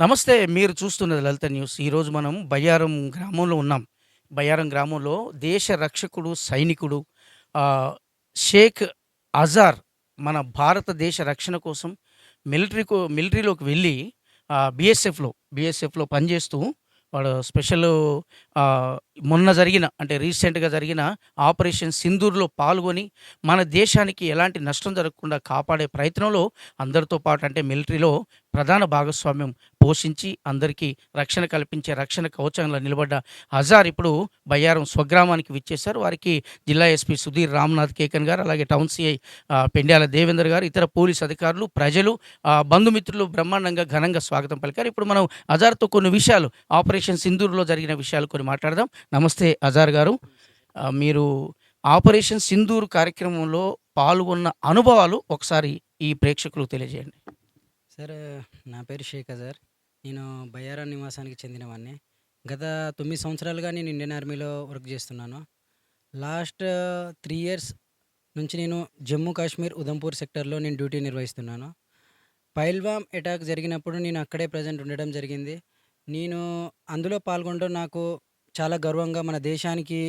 నమస్తే మీరు చూస్తున్నది లలిత న్యూస్. ఈరోజు మనం బయ్యారం గ్రామంలో ఉన్నాం. బయ్యారం గ్రామంలో దేశ రక్షకుడు సైనికుడు షేక్ అజార్ మన భారతదేశ రక్షణ కోసం మిలిటరీకు మిలిటరీలోకి వెళ్ళి బీఎస్ఎఫ్లో బీఎస్ఎఫ్లో పనిచేస్తూ వాడు స్పెషల్ మొన్న జరిగిన అంటే రీసెంట్గా జరిగిన ఆపరేషన్ సింధూర్లో పాల్గొని మన దేశానికి ఎలాంటి నష్టం జరగకుండా కాపాడే ప్రయత్నంలో అందరితో పాటు అంటే మిలిటరీలో ప్రధాన భాగస్వామ్యం పోషించి అందరికీ రక్షణ కల్పించే రక్షణ కవచంలో నిలబడ్డ హజార్ ఇప్పుడు బయ్యారం స్వగ్రామానికి విచ్చేశారు. వారికి జిల్లా ఎస్పీ సుధీర్ రామ్నాథ్ కేకన్ గారు అలాగే టౌన్ సిఐ పెండ్యాల దేవేందర్ గారు ఇతర పోలీస్ అధికారులు ప్రజలు బంధుమిత్రులు బ్రహ్మాండంగా ఘనంగా స్వాగతం పలికారు. ఇప్పుడు మనం హజార్తో కొన్ని విషయాలు ఆపరేషన్ సింధూర్లో జరిగిన విషయాలు కొన్ని మాట్లాడదాం. నమస్తే అజార్ గారు. మీరు ఆపరేషన్ సింధూర్ కార్యక్రమంలో పాల్గొన్న అనుభవాలు ఒకసారి ఈ ప్రేక్షకులకు తెలియజేయండి. సార్ నా పేరు షేక్ అజార్. నేను బయ్యారా నివాసానికి చెందినవాడిని. గత తొమ్మిది సంవత్సరాలుగా నేను ఇండియన్ ఆర్మీలో వర్క్ చేస్తున్నాను. లాస్ట్ త్రీ ఇయర్స్ నుంచి నేను జమ్మూ కాశ్మీర్ ఉదంపూర్ సెక్టర్లో నేను డ్యూటీ నిర్వహిస్తున్నాను. పైల్వామ్ అటాక్ జరిగినప్పుడు నేను అక్కడే ప్రజెంట్ ఉండడం జరిగింది. నేను అందులో పాల్గొనడం నాకు చాలా గర్వంగా మన దేశానికి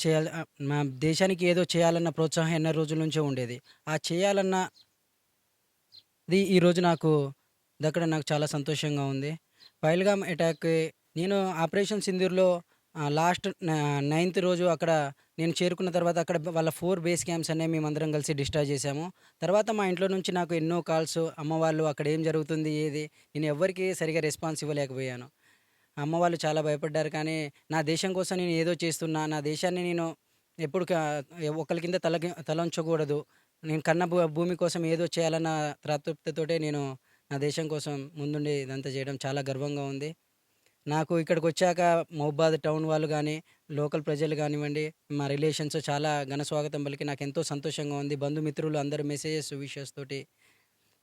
చేయాలి మా దేశానికి ఏదో చేయాలన్న ప్రోత్సాహం ఎన్నో రోజుల నుంచే ఉండేది. ఆ చేయాలన్న ఇది ఈరోజు నాకు దక్కడం నాకు చాలా సంతోషంగా ఉంది. పైల్గామ్ అటాక్ నేను ఆపరేషన్ సింధూర్లో లాస్ట్ నైన్త్ రోజు అక్కడ నేను చేరుకున్న తర్వాత అక్కడ వాళ్ళ ఫోర్ బేస్ క్యాంప్స్ అనేవి మేమందరం కలిసి డిస్ట్రాయ్ చేశాము. తర్వాత మా ఇంట్లో నుంచి నాకు ఎన్నో కాల్స్ అమ్మ వాళ్ళు అక్కడ ఏం జరుగుతుంది ఏది నేను ఎవరికి సరిగా రెస్పాన్స్ ఇవ్వలేకపోయాను. అమ్మ వాళ్ళు చాలా భయపడ్డారు. కానీ నా దేశం కోసం నేను ఏదో చేస్తున్నా నా దేశాన్ని నేను ఎప్పుడు ఒకరి కింద తల తల ఉంచకూడదు. నేను కన్న భూ- భూమి కోసం ఏదో చేయాలన్న త్రాతృప్తితోటే నేను నా దేశం కోసం ముందుండి ఇదంతా చేయడం చాలా గర్వంగా ఉంది. నాకు ఇక్కడికి వచ్చాక మహబాద్ టౌన్ వాళ్ళు కానీ లోకల్ ప్రజలు కానివ్వండి మా రిలేషన్స్ చాలా ఘన స్వాగతం పలికి నాకు ఎంతో సంతోషంగా ఉంది. బంధుమిత్రులు అందరు మెసేజెస్ విషయస్ తోటి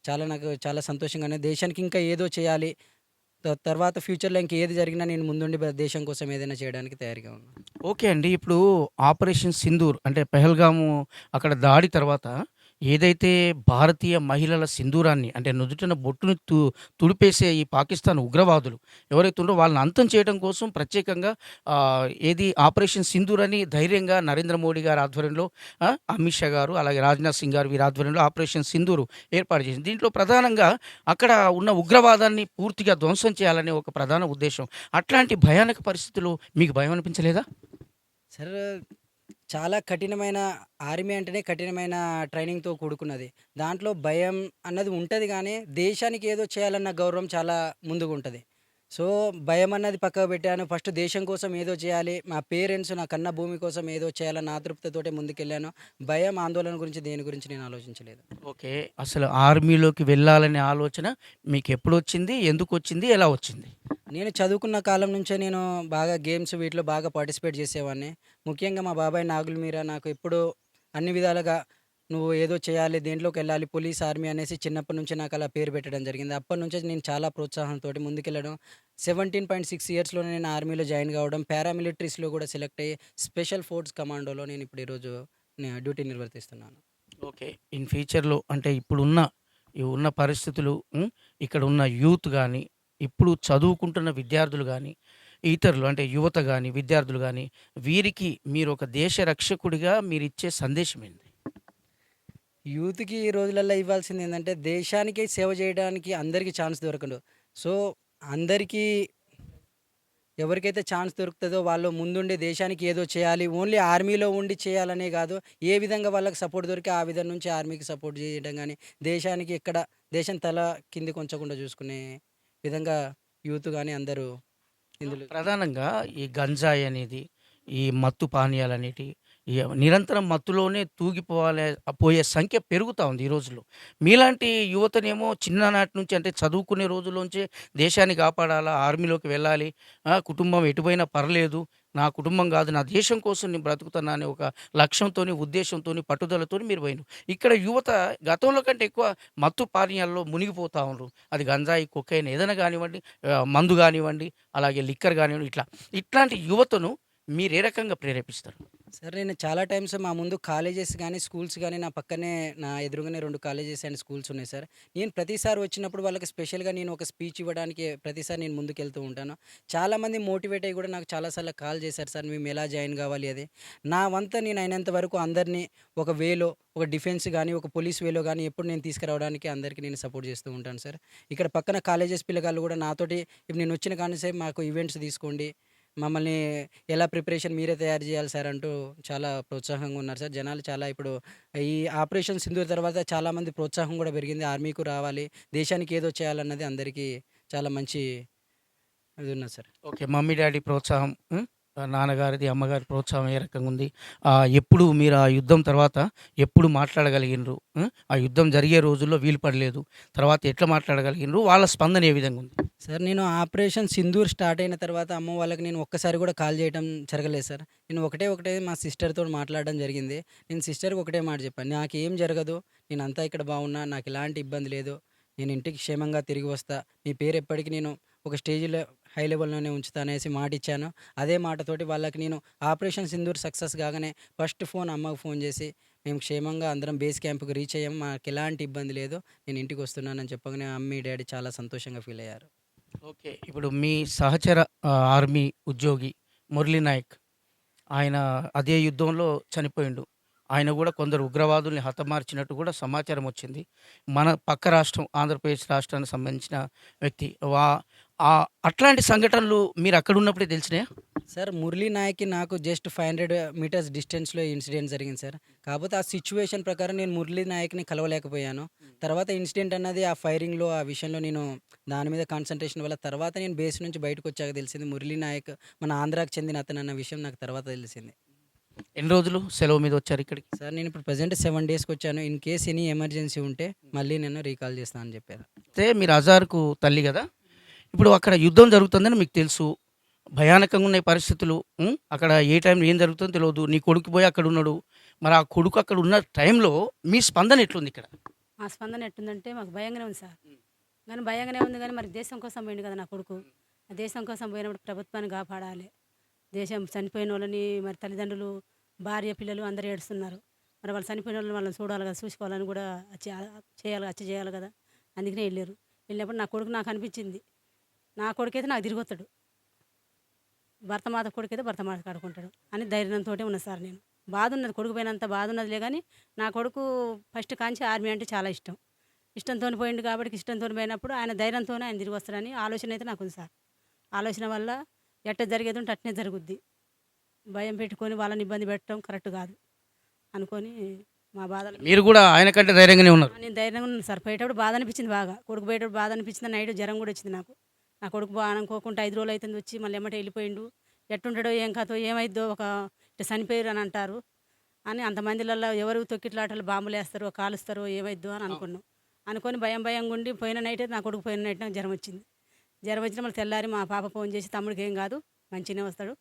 చాలా నాకు చాలా సంతోషంగా ఉంది. దేశానికి ఇంకా ఏదో చేయాలి తర్వాత ఫ్యూచర్లో ఇంకా ఏది జరిగినా నేను ముందుండి దేశం కోసం ఏదైనా చేయడానికి తయారుగా ఉన్నాను. ఓకే అండి. ఇప్పుడు ఆపరేషన్ సింధూర్ అంటే పెహల్గాము అక్కడ దాడి తర్వాత ఏదైతే భారతీయ మహిళల సింధూరాన్ని అంటే నుదుటిన బొట్టును తు తుడిపేసే ఈ పాకిస్తాన్ ఉగ్రవాదులు ఎవరైతే ఉండో వాళ్ళని అంతం చేయడం కోసం ప్రత్యేకంగా ఆ, ఏది ఆపరేషన్ సింధూర్ అని ధైర్యంగా నరేంద్ర మోడీ గారి ఆధ్వర్యంలో ఆ, అమిత్ షా గారు అలాగే రాజ్నాథ్ సింగ్ గారు వీరి ఆధ్వర్యంలో ఆపరేషన్ సింధూరు ఏర్పాటు చేసింది. దీంట్లో ప్రధానంగా అక్కడ ఉన్న ఉగ్రవాదాన్ని పూర్తిగా ధ్వంసం చేయాలనే ఒక ప్రధాన ఉద్దేశం. అట్లాంటి భయానక పరిస్థితులు మీకు భయం అనిపించలేదా? సరే చాలా కఠినమైన ఆర్మీ అంటేనే కఠినమైన ట్రైనింగ్తో కూడుకున్నది. దాంట్లో భయం అన్నది ఉంటుంది కానీ దేశానికి ఏదో చేయాలన్న గౌరవం చాలా ముందుగా ఉంటుంది సో భయం అన్నది పక్కకు పెట్టాను. ఫస్ట్ దేశం కోసం ఏదో చేయాలి మా పేరెంట్స్ నా కన్న భూమి కోసం ఏదో చేయాలన్న ఆతృప్తితోటే ముందుకెళ్ళాను. భయం ఆందోళన గురించి దేని గురించి నేను ఆలోచించలేదు. ఓకే. అసలు ఆర్మీలోకి వెళ్ళాలనే ఆలోచన మీకు ఎప్పుడు వచ్చింది ఎందుకు వచ్చింది ఎలా వచ్చింది? నేను చదువుకున్న కాలం నుంచే నేను బాగా గేమ్స్ వీటిలో బాగా పార్టిసిపేట్ చేసేవాడిని. ముఖ్యంగా మా బాబాయ్ నాగుల్ మీరా నాకు ఎప్పుడూ అన్ని విధాలుగా నువ్వు ఏదో చేయాలి దేంట్లోకి వెళ్ళాలి పోలీస్ ఆర్మీ అనేసి చిన్నప్పటి నుంచి నాకు అలా పేరు పెట్టడం జరిగింది. అప్పటి నుంచే నేను చాలా ప్రోత్సాహంతో ముందుకెళ్ళడం సెవెంటీన్ పాయింట్ సిక్స్ ఇయర్స్లో నేను ఆర్మీలో జాయిన్ కావడం పారామిలిటరీస్లో కూడా సెలెక్ట్ అయ్యి స్పెషల్ ఫోర్స్ కమాండోలో నేను ఇప్పుడు ఈరోజు డ్యూటీ నిర్వర్తిస్తున్నాను. ఓకే. ఇన్ ఫ్యూచర్లో అంటే ఇప్పుడున్న ఈ ఉన్న పరిస్థితులు ఇక్కడ ఉన్న యూత్ కానీ ఇప్పుడు చదువుకుంటున్న విద్యార్థులు కానీ ఇతరులు అంటే యువత కానీ విద్యార్థులు కానీ వీరికి మీరు ఒక దేశ రక్షకుడిగా మీరు ఇచ్చే సందేశం ఏంది? యూత్కి ఈ రోజులలో ఇవ్వాల్సింది ఏంటంటే దేశానికి సేవ చేయడానికి అందరికీ ఛాన్స్ దొరకదు సో అందరికీ ఎవరికైతే ఛాన్స్ దొరుకుతుందో వాళ్ళు ముందుండి దేశానికి ఏదో చేయాలి ఓన్లీ ఆర్మీలో ఉండి చేయాలనే కాదు ఏ విధంగా వాళ్ళకి సపోర్ట్ దొరికి ఆ విధం నుంచి ఆర్మీకి సపోర్ట్ చేయడం కానీ దేశానికి ఎక్కడ దేశం తల కింది కొంచకుండా చూసుకునే విధంగా యూత్ కానీ అందరూ ఇందులో ప్రధానంగా ఈ గంజాయి అనేది ఈ మత్తు పానీయాలు అనేటి నిరంతరం మత్తులోనే తూగిపోవాలి పోయే సంఖ్య పెరుగుతూ ఉంది ఈ రోజుల్లో. మీలాంటి యువతనేమో చిన్ననాటి నుంచి అంటే చదువుకునే రోజుల్లోంచే దేశాన్ని కాపాడాలా ఆర్మీలోకి వెళ్ళాలి కుటుంబం ఎటుపోయినా పర్లేదు నా కుటుంబం కాదు నా దేశం కోసం నేను బ్రతుకుతున్నా అనే ఒక లక్ష్యంతో ఉద్దేశంతో పట్టుదలతో మీరు పోయినారు. ఇక్కడ యువత గతంలో కంటే ఎక్కువ మత్తు పానీయాల్లో మునిగిపోతూ ఉన్నారు. అది గంజాయి కొక్కైన ఏదైనా కానివ్వండి మందు కానివ్వండి అలాగే లిక్కర్ కానివ్వండి ఇట్లా. ఇట్లాంటి యువతను మీరు ఏ రకంగా ప్రేరేపిస్తారు? సార్ నేను చాలా టైమ్స్ మా ముందు కాలేజెస్ కానీ స్కూల్స్ కానీ నా పక్కనే నా ఎదురుగానే రెండు కాలేజెస్ అండ్ స్కూల్స్ ఉన్నాయి సార్. నేను ప్రతిసారి వచ్చినప్పుడు వాళ్ళకి స్పెషల్గా నేను ఒక స్పీచ్ ఇవ్వడానికి ప్రతిసారి నేను ముందుకు వెళ్తూ ఉంటాను చాలామంది మోటివేట్ అయ్యి కూడా నాకు చాలాసార్లు కాల్ చేశారు సార్ మేము ఎలా జాయిన్ కావాలి అది? నా వంత నేను అయినంత వరకు అందరినీ ఒక వేలో ఒక డిఫెన్స్ కానీ ఒక పోలీస్ వేలో కానీ ఎప్పుడు నేను తీసుకురావడానికి అందరికీ నేను సపోర్ట్ చేస్తూ ఉంటాను సార్. ఇక్కడ పక్కన కాలేజెస్ పిల్లగాళ్ళు కూడా నాతోటి ఇప్పుడు నేను వచ్చిన కానీ సేపు మాకు ఈవెంట్స్ తీసుకోండి మమ్మల్ని ఎలా ప్రిపరేషన్ మీరే తయారు చేయాలి సార్ అంటూ చాలా ప్రోత్సాహంగా ఉన్నారు సార్. జనాలు చాలా ఇప్పుడు ఈ ఆపరేషన్ సింధూర్ తర్వాత చాలామంది ప్రోత్సాహం కూడా పెరిగింది. ఆర్మీకు రావాలి దేశానికి ఏదో చేయాలన్నది అందరికీ చాలా మంచి ఇది ఉన్నది సార్. ఓకే మమ్మీ డాడీ ప్రోత్సాహం ఉం? నాన్నగారిది అమ్మగారి ప్రోత్సాహం ఏ రకంగా ఉంది. ఎప్పుడు మీరు ఆ యుద్ధం తర్వాత ఎప్పుడు మాట్లాడగలిగినరు? ఆ యుద్ధం జరిగే రోజుల్లో వీలు పడలేదు. తర్వాత ఎట్లా మాట్లాడగలిగినరు? వాళ్ళ స్పందన ఏ విధంగా ఉంది? సార్ నేను ఆపరేషన్ సింధూర్ స్టార్ట్ అయిన తర్వాత అమ్మ వాళ్ళకి నేను ఒక్కసారి కూడా కాల్ చేయడం జరగలేదు సార్. నేను ఒకటే ఒకటే మా సిస్టర్తో మాట్లాడడం జరిగింది. నేను సిస్టర్కి ఒకటే మాట చెప్పాను. నాకు ఏం జరగదు. నేను అంతా ఇక్కడ బాగున్నా. నాకు ఎలాంటి ఇబ్బంది లేదు. నేను ఇంటికి క్షేమంగా తిరిగి వస్తా. మీ పేరు ఎప్పటికీ నేను ఒక స్టేజ్లో హై లెవెల్లోనే ఉంచుతానేసి మాట ఇచ్చాను అదే మాటతోటి వాళ్ళకి నేను ఆపరేషన్ సింధూర్ సక్సెస్ కాగానే ఫస్ట్ ఫోన్ అమ్మకు ఫోన్ చేసి మేము క్షేమంగా అందరం బేస్ క్యాంప్కి రీచ్ అయ్యాము మాకు ఎలాంటి ఇబ్బంది లేదు నేను ఇంటికి వస్తున్నానని చెప్పగానే అమ్మీ డాడీ చాలా సంతోషంగా ఫీల్ అయ్యారు. ఓకే. ఇప్పుడు మీ సహచర ఆర్మీ ఉద్యోగి మురళీ నాయక్ ఆయన అదే యుద్ధంలో చనిపోయిండు. ఆయన కూడా కొందరు ఉగ్రవాదుల్ని హతమార్చినట్టు కూడా సమాచారం వచ్చింది. మన పక్క రాష్ట్రం ఆంధ్రప్రదేశ్ రాష్ట్రానికి సంబంధించిన వ్యక్తి వా అట్లాంటి సంఘటనలు మీరు అక్కడ ఉన్నప్పుడే తెలిసినాయా? సార్ మురళీ నాయక్కి నాకు జస్ట్ ఫైవ్ హండ్రెడ్ మీటర్స్ డిస్టెన్స్లో ఇన్సిడెంట్ జరిగింది సార్. కాకపోతే ఆ సిచ్యువేషన్ ప్రకారం నేను మురళీ నాయక్ని కలవలేకపోయాను. తర్వాత ఇన్సిడెంట్ అన్నది ఆ ఫైరింగ్లో ఆ విషయంలో నేను దాని మీద కాన్సన్ట్రేషన్ వల్ల తర్వాత నేను బేస్ నుంచి బయటకు వచ్చాక తెలిసింది మురళీ నాయక్ మన ఆంధ్రాకి చెందిన అతను అన్న విషయం నాకు తర్వాత తెలిసింది. ఎన్ని రోజులు సెలవు మీద వచ్చారు ఇక్కడికి? సార్ నేను ఇప్పుడు ప్రజెంట్ సెవెన్ డేస్కి వచ్చాను. ఇన్ కేస్ ఎనీ ఎమర్జెన్సీ ఉంటే మళ్ళీ నేను రీకాల్ చేస్తాను అని చెప్పారు. అయితే మీరు అజార్కు తల్లి కదా? ఇప్పుడు అక్కడ యుద్ధం జరుగుతుందని మీకు తెలుసు. భయానకంగా ఉన్నాయి పరిస్థితులు. అక్కడ ఏ టైంలో ఏం జరుగుతుందో తెలియదు. నీ కొడుకు పోయి అక్కడ ఉన్నాడు. మరి ఆ కొడుకు అక్కడ ఉన్న టైంలో మీ స్పందన ఎట్లుంది ఇక్కడ? మా స్పందన ఎట్టుందంటే మాకు భయంగానే ఉంది సార్. కానీ భయంగానే ఉంది కానీ మరి దేశం కోసం పోయింది కదా నా కొడుకు. ఆ దేశం కోసం పోయినప్పుడు ప్రభుత్వాన్ని కాపాడాలి. దేశం చనిపోయిన వాళ్ళని మరి తల్లిదండ్రులు భార్య పిల్లలు అందరూ ఏడుస్తున్నారు. మరి వాళ్ళు చనిపోయిన వాళ్ళని వాళ్ళని చూడాలి కదా చూసుకోవాలని కూడా చేయాలి వచ్చి చేయాలి కదా. అందుకనే వెళ్ళారు. వెళ్ళినప్పుడు నా కొడుకు నాకు అనిపించింది. నా కొడుకైతే నాకు తిరిగి వస్తాడు. భర్తమాత కొడుకైతే భర్తమాత కాడుకుంటాడు అని ధైర్యంతో ఉన్నా సార్ నేను. బాధ ఉన్నది కొడుకు పోయినంత బాధ ఉన్నదిలే కానీ నా కొడుకు ఫస్ట్ కాంచి ఆర్మీ అంటే చాలా ఇష్టం. ఇష్టంతో పోయిండు కాబట్టి ఇష్టంతో పోయినప్పుడు ఆయన ధైర్యంతోనే ఆయన తిరిగి వస్తాడని ఆలోచన అయితే నాకు ఉంది సార్. ఆలోచన వల్ల ఎట్ట జరిగేది ఉంటే అట్నే జరుగుద్ది. భయం పెట్టుకొని వాళ్ళని ఇబ్బంది పెట్టడం కరెక్ట్ కాదు అనుకొని మా బాధలు మీరు కూడా ఆయన కంటే ధైర్యంగానే ఉన్నారు. నేను ధైర్యంగా ఉన్నాను సార్. పోయేటప్పుడు బాధ అనిపించింది బాగా. కొడుకు పోయేటప్పుడు బాధ అనిపించింది. నైట్ జ్వరం కూడా వచ్చింది నాకు. నా కొడుకు బాగా అనుకోకుండా ఐదు రోజులు అవుతుంది వచ్చి మళ్ళీ ఎమ్మటే వెళ్ళిపోయిండు. ఎట్టుంటాడో ఏం కాదో ఏమైద్దో ఒక ఇట్లా చనిపోయారు అని అంటారు. అని అంతమందిలలో ఎవరు తొక్కిట్లాటలు బాంబులు వేస్తారో కాలుస్తారో ఏమైద్దో అని అనుకున్నాం. అనుకొని భయం భయంగా ఉండి పోయిన నైట్ అయితే నా కొడుకు పోయిన నైట్ నాకు జ్వరం వచ్చింది. జ్వరం వచ్చిన మళ్ళీ తెల్లారి మా పాప ఫోన్ చేసి తమ్ముడికి ఏం కాదు మంచిగానే వస్తాడు.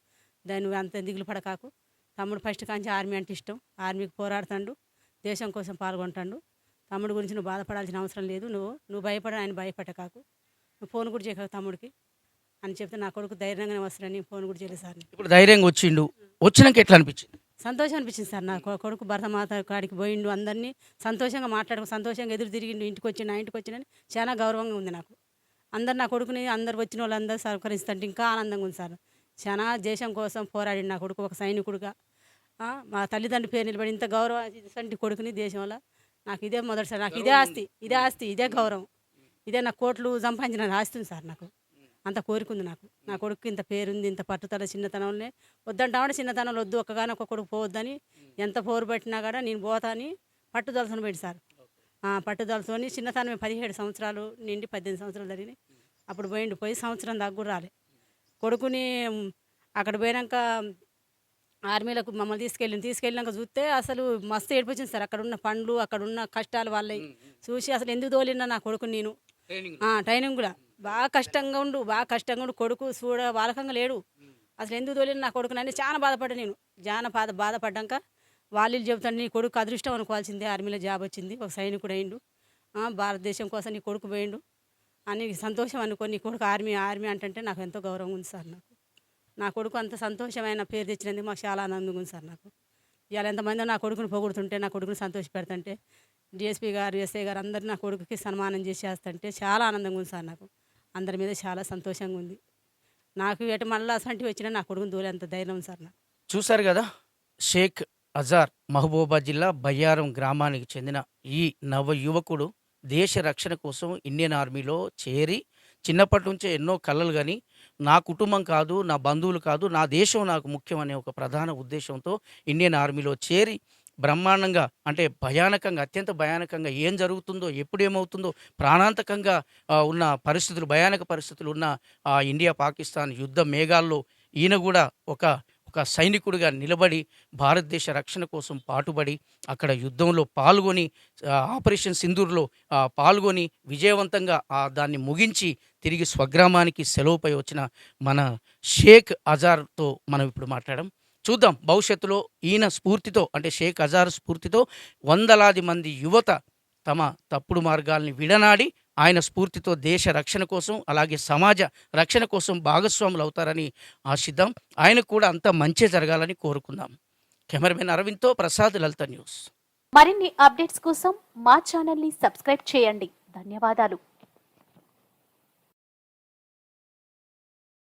దాన్ని నువ్వు అంత దిగులు పడకాకు. తమ్ముడు ఫస్ట్ కాంచి ఆర్మీ అంటే ఇష్టం. ఆర్మీకి పోరాడుతాడు. దేశం కోసం పాల్గొంటాడు. తమ్ముడు గురించి నువ్వు బాధపడాల్సిన అవసరం లేదు. నువ్వు నువ్వు భయపడ ఆయన భయపడకాకు. ఫోన్ కూడా చేయక తమ్ముడికి అని చెప్తే నా కొడుకు ధైర్యంగానే వస్తాడని ఫోన్ కూడా చేయలేదు సార్ ఇప్పుడు ధైర్యంగా వచ్చిండు వచ్చినాక ఎట్లా అనిపించింది? సంతోషం అనిపించింది సార్ నా కొడుకు భరతమాత కాడికి పోయిండు అందరినీ సంతోషంగా మాట్లాడు సంతోషంగా ఎదురు తిరిగిండు ఇంటికి వచ్చి నా ఇంటికి వచ్చినని చాలా గౌరవంగా ఉంది నాకు. అందరు నా కొడుకుని అందరు వచ్చిన వాళ్ళందరూ సహకరిస్తుంటే ఇంకా ఆనందంగా ఉంది సార్. చాలా దేశం కోసం పోరాడి నా కొడుకు ఒక సైనికుడుగా. మా తల్లిదండ్రుల పేరు నిలబడి ఇంత గౌరవం ఇటువంటి కొడుకుని దేశంలో నాకు ఇదే మొదటిసారి నాకు ఇదే ఆస్తి ఇదే ఆస్తి ఇదే గౌరవం. ఇదే నా కోట్లు సంపాదించిన ఆస్తి ఉంది సార్ నాకు. అంత కోరికుంది నాకు. నా కొడుకు ఇంత పేరుంది ఇంత పట్టుదల చిన్నతనంలో వద్దంటామంటే చిన్నతనంలో వద్దు ఒక్కగానే ఒక్క కొడుకు పోవద్దని ఎంత పోరు పెట్టినా కూడా నేను పోతా అని పట్టుదలతో పెట్టి సార్. ఆ, పట్టుదలతోని చిన్నతనం పదిహేడు సంవత్సరాలు నిండి పద్దెనిమిది సంవత్సరాలు జరిగినాయి. అప్పుడు పోయిండు పోయి సంవత్సరం కూడా రాలే. కొడుకుని అక్కడ పోయినాక ఆర్మీలకు మమ్మల్ని తీసుకెళ్ళింది తీసుకెళ్ళినాక చూస్తే అసలు మస్తు ఏడిపోయింది సార్. అక్కడ ఉన్న పండ్లు అక్కడ ఉన్న కష్టాలు వాళ్ళవి చూసి అసలు ఎందుకు తోలినా నా కొడుకు నేను? ట్రైనింగ్ కూడా. బాగా కష్టంగా ఉండు బాగా కష్టంగా ఉండు. కొడుకు చూడ వాలకంగా లేడు. అసలు ఎందుకు తోలిన నా కొడుకునని చాలా బాధపడ్డా నేను. చాలా బాధ బాధపడ్డాక వాళ్ళు చెబుతాను నీ కొడుకు అదృష్టం అనుకోవాల్సిందే ఆర్మీలో జాబ్ వచ్చింది ఒక సైనికుడు అయిండు. భారతదేశం కోసం నీ కొడుకు పోయిండు. అని సంతోషం అనుకో నీ కొడుకు ఆర్మీ ఆర్మీ అంటే నాకు ఎంతో గౌరవం ఉంది సార్ నాకు. నా కొడుకు అంత సంతోషమైన పేరు తెచ్చినందుకు మాకు చాలా ఆనందంగా ఉంది సార్ నాకు. ఇవాళ ఎంతమంది నా కొడుకుని పొగుడుతుంటే నా కొడుకుని సంతోష పెడుతుంటే డిఎస్పీ గారు ఎస్ఐ గారు అందరు నా కొడుకుకి సన్మానం చేసి చేస్తుంటే చాలా ఆనందంగా ఉంది సార్ నాకు. అందరి మీద చాలా సంతోషంగా ఉంది. నాకు ఎటు మళ్ళీ అసంటి వచ్చినా నా కొడుకుని దూరేంత ధైర్యం ఉంది సార్ నాకు. చూశారు కదా షేక్ అజార్ మహబూబాబాద్ జిల్లా బయ్యారం గ్రామానికి చెందిన ఈ నవ యువకుడు దేశ రక్షణ కోసం ఇండియన్ ఆర్మీలో చేరి చిన్నప్పటి నుంచే ఎన్నో కళలు కానీ నా కుటుంబం కాదు నా బంధువులు కాదు నా దేశం నాకు ముఖ్యం అనే ఒక ప్రధాన ఉద్దేశంతో ఇండియన్ ఆర్మీలో చేరి బ్రహ్మాండంగా అంటే భయానకంగా అత్యంత భయానకంగా ఏం జరుగుతుందో ఎప్పుడు ఏమవుతుందో ప్రాణాంతకంగా ఉన్న పరిస్థితులు భయానక పరిస్థితులు ఉన్న ఆ, ఇండియా పాకిస్తాన్ యుద్ధ మేఘాల్లో ఈయన కూడా ఒక ఒక సైనికుడిగా నిలబడి భారతదేశ రక్షణ కోసం పాటుబడి అక్కడ యుద్ధంలో పాల్గొని ఆపరేషన్ సింధూర్లో పాల్గొని విజయవంతంగా ఆ దాన్ని ముగించి తిరిగి స్వగ్రామానికి సెలవుపై వచ్చిన మన షేక్ అజార్తో మనం ఇప్పుడు మాట్లాడడం చూద్దాం భవిష్యత్తులో ఈయన స్ఫూర్తితో అంటే షేక్ అజార్ స్ఫూర్తితో వందలాది మంది యువత తమ తప్పుడు మార్గాల్ని విడనాడి ఆయన స్ఫూర్తితో దేశ రక్షణ కోసం అలాగే సమాజ రక్షణ కోసం భాగస్వాములు అవుతారని ఆశిద్దాం. ఆయనకు కూడా అంత మంచి జరగాలని కోరుకుందాం. కెమెరామెన్ అరవింద్తో ప్రసాద్ లలిత న్యూస్. మరిన్ని అప్డేట్స్ కోసం మా ఛానల్ని సబ్స్క్రైబ్ చేయండి. ధన్యవాదాలు.